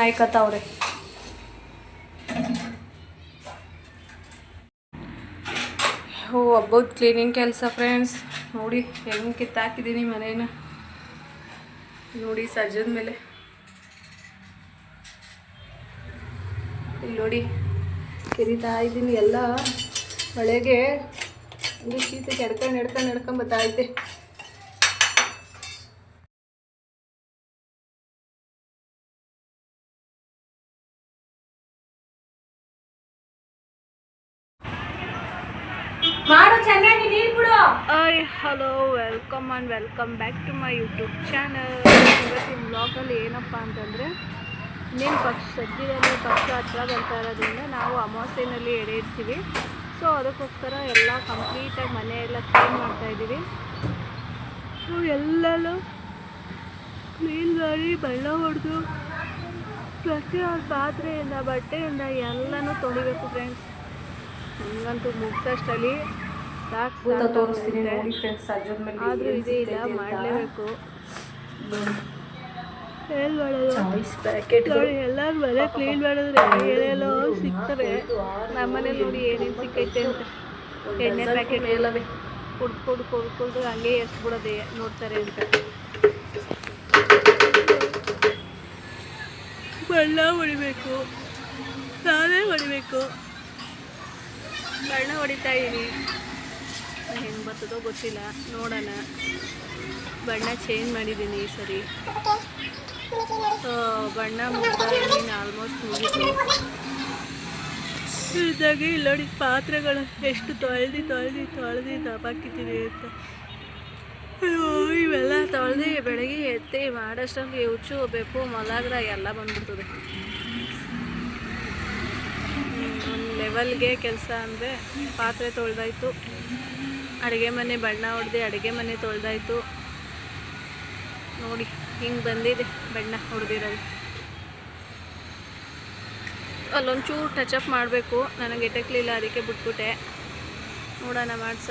ನಾಯ್ಕತ್ತವ್ರೆ ಹೋ ಹಬ್ಬದ ಕ್ಲೀನಿಂಗ್ ಕೆಲಸ ಫ್ರೆಂಡ್ಸ್ ನೋಡಿ, ಹೆಂಗೆ ಕಿತ್ತಾಕಿದ್ದೀನಿ ಮನೇನ. ನೋಡಿ ಸಜ್ಜದ ಮೇಲೆ. ಇಲ್ಲಿ ನೋಡಿ, ಕೆರಿತಾ ಇದ್ದೀನಿ ಎಲ್ಲ. ಮಳೆಗೆ ಶೀತ ಕೆಡ್ಕೊಂಡು, ಎಡ್ಕೊಂಡು ಎಡ್ಕೊಂಡು ಬತ್ತೈತೆ ಮಾಡು hi hello welcome and welcome back to my YouTube channel ಇವತ್ತಿನ ಬ್ಲಾಗಲ್ಲಿ ಏನಪ್ಪ ಅಂತಂದರೆ ಇನ್ನೇನು ಪಕ್ಷ ಸದ್ಯದಲ್ಲಿ ಪಕ್ಷ ಹತ್ರ ಬರ್ತಾ ಇರೋದ್ರಿಂದ ನಾವು ಅಮಾವಾಸ್ಯೆನಲ್ಲಿ ಎಡೆ ಇಡ್ತೀವಿ ಸೊ ಅದಕ್ಕೋಸ್ಕರ ಎಲ್ಲ ಕಂಪ್ಲೀಟಾಗಿ ಮನೆಯೆಲ್ಲ ಕ್ಲೀನ್ ಕ್ಲೀನ್ ಮಾಡ್ತಾಯಿದ್ದೀವಿ ಸೊ ಎಲ್ಲನೂ ಕ್ಲೀನ್ ಮಾಡಿ ಬಣ್ಣ ಹೊಡೆದು ಪ್ರತಿಯೊಂದು ಪಾತ್ರೆಯಿಂದ, ಬಟ್ಟೆಯಿಂದ ಎಲ್ಲನೂ ತೊಳಿಬೇಕು ಫ್ರೆಂಡ್ಸ್ ನನಗಂತೂ ಮುಗ್ಸಷ್ಟಲ್ಲಿ ಸಾಕು ಭೂತ ತೋರಿಸ್ತೀನಿ. ನೋಡಿ ಫ್ರೆಂಡ್ಸ್ ಸಜ್ಜದ ಮೇಲೆ ಆದ್ರೂ ಇದೇ ಇಲ್ಲ ಮಾಡಲೇಬೇಕು. ಚಾಯ್ಸ್ ಪ್ಯಾಕೆಟ್ ನೋಡಿ ಎಲ್ಲರೂ ಮನೆ ಕ್ಲೀನ್ ಮಾಡಿದ್ರೆ ಏನೇನೋ ಸಿಗ್ತವೆ ನಮ್ಮನೆ ನೋಡಿ ಏನೇನು ಸಿಕ್ಕೈತೆ ಅಂತ. ಎಣ್ಣೆ ಪ್ಯಾಕೆಟ್ ಎಲ್ಲವೇ ಕುಡ್ದು ಕುಡ್ದು ಹಂಗೆ ಎಷ್ಟು ಬಿಡೋದೆ ನೋಡ್ತಾರೆ ಅಂತ. ಬಣ್ಣ ಹೊಡಿಬೇಕು. ನಾನೇ ಹೊಡಿಬೇಕು. ಬಣ್ಣ ಹೊಡಿತಾ ಇದ್ದೀನಿ ಹೆಂಗೆ ಬರ್ತದೋ ಗೊತ್ತಿಲ್ಲ, ನೋಡೋಣ. ಬಣ್ಣ ಚೇಂಜ್ ಮಾಡಿದ್ದೀನಿ ಈ ಸರಿ. ಬಣ್ಣ ಮುಗ್ದ ಆಲ್ಮೋಸ್ಟ್ ಮುಗಿತು. ಇದ್ದಾಗ ಇಲ್ಲಿ ನೋಡಿ, ಪಾತ್ರೆಗಳು ಎಷ್ಟು ತೊಳೆದು ತೊಳೆದು ತೊಳೆದು ದಬಾಕಿದ್ದೀನಿ ಅಂತ. ಅಯ್ಯೋ, ಇವೆಲ್ಲ ತೊಳೆದು ಬೆಳಗ್ಗೆ ಎತ್ತಿ ಮಾಡೋಷ್ಟೊಂಗೆ ಹುಚ್ಚು ಬೆಪ್ಪು ಮೊಲಾಗ್ರ ಎಲ್ಲ ಬಂದ್ಬಿಡ್ತದೆ. ಒಂದು ಲೆವೆಲ್ಗೆ ಕೆಲಸ ಅಂದರೆ ಪಾತ್ರೆ ತೊಳೆದಾಯ್ತು. ಅಡುಗೆ ಮನೆ ಬಣ್ಣ ಹೊಡೆದು ಅಡುಗೆ ಮನೆ ತೊಳೆದಾಯ್ತು. ನೋಡಿ, ಹಿಂಗೆ ಬಂದಿದೆ ಬಣ್ಣ ಹೊಡೆದಿರೋದು. ಅಲ್ಲೊಂಚೂರು ಅಪ್ ಮಾಡಬೇಕು. ನನಗೆ ಎಟಕ್ಲಿಲ್ಲ, ಅದಕ್ಕೆ ಬಿಟ್ಬಿಟ್ಟೆ. ನೋಡೋಣ ಮಾಡ್ಸ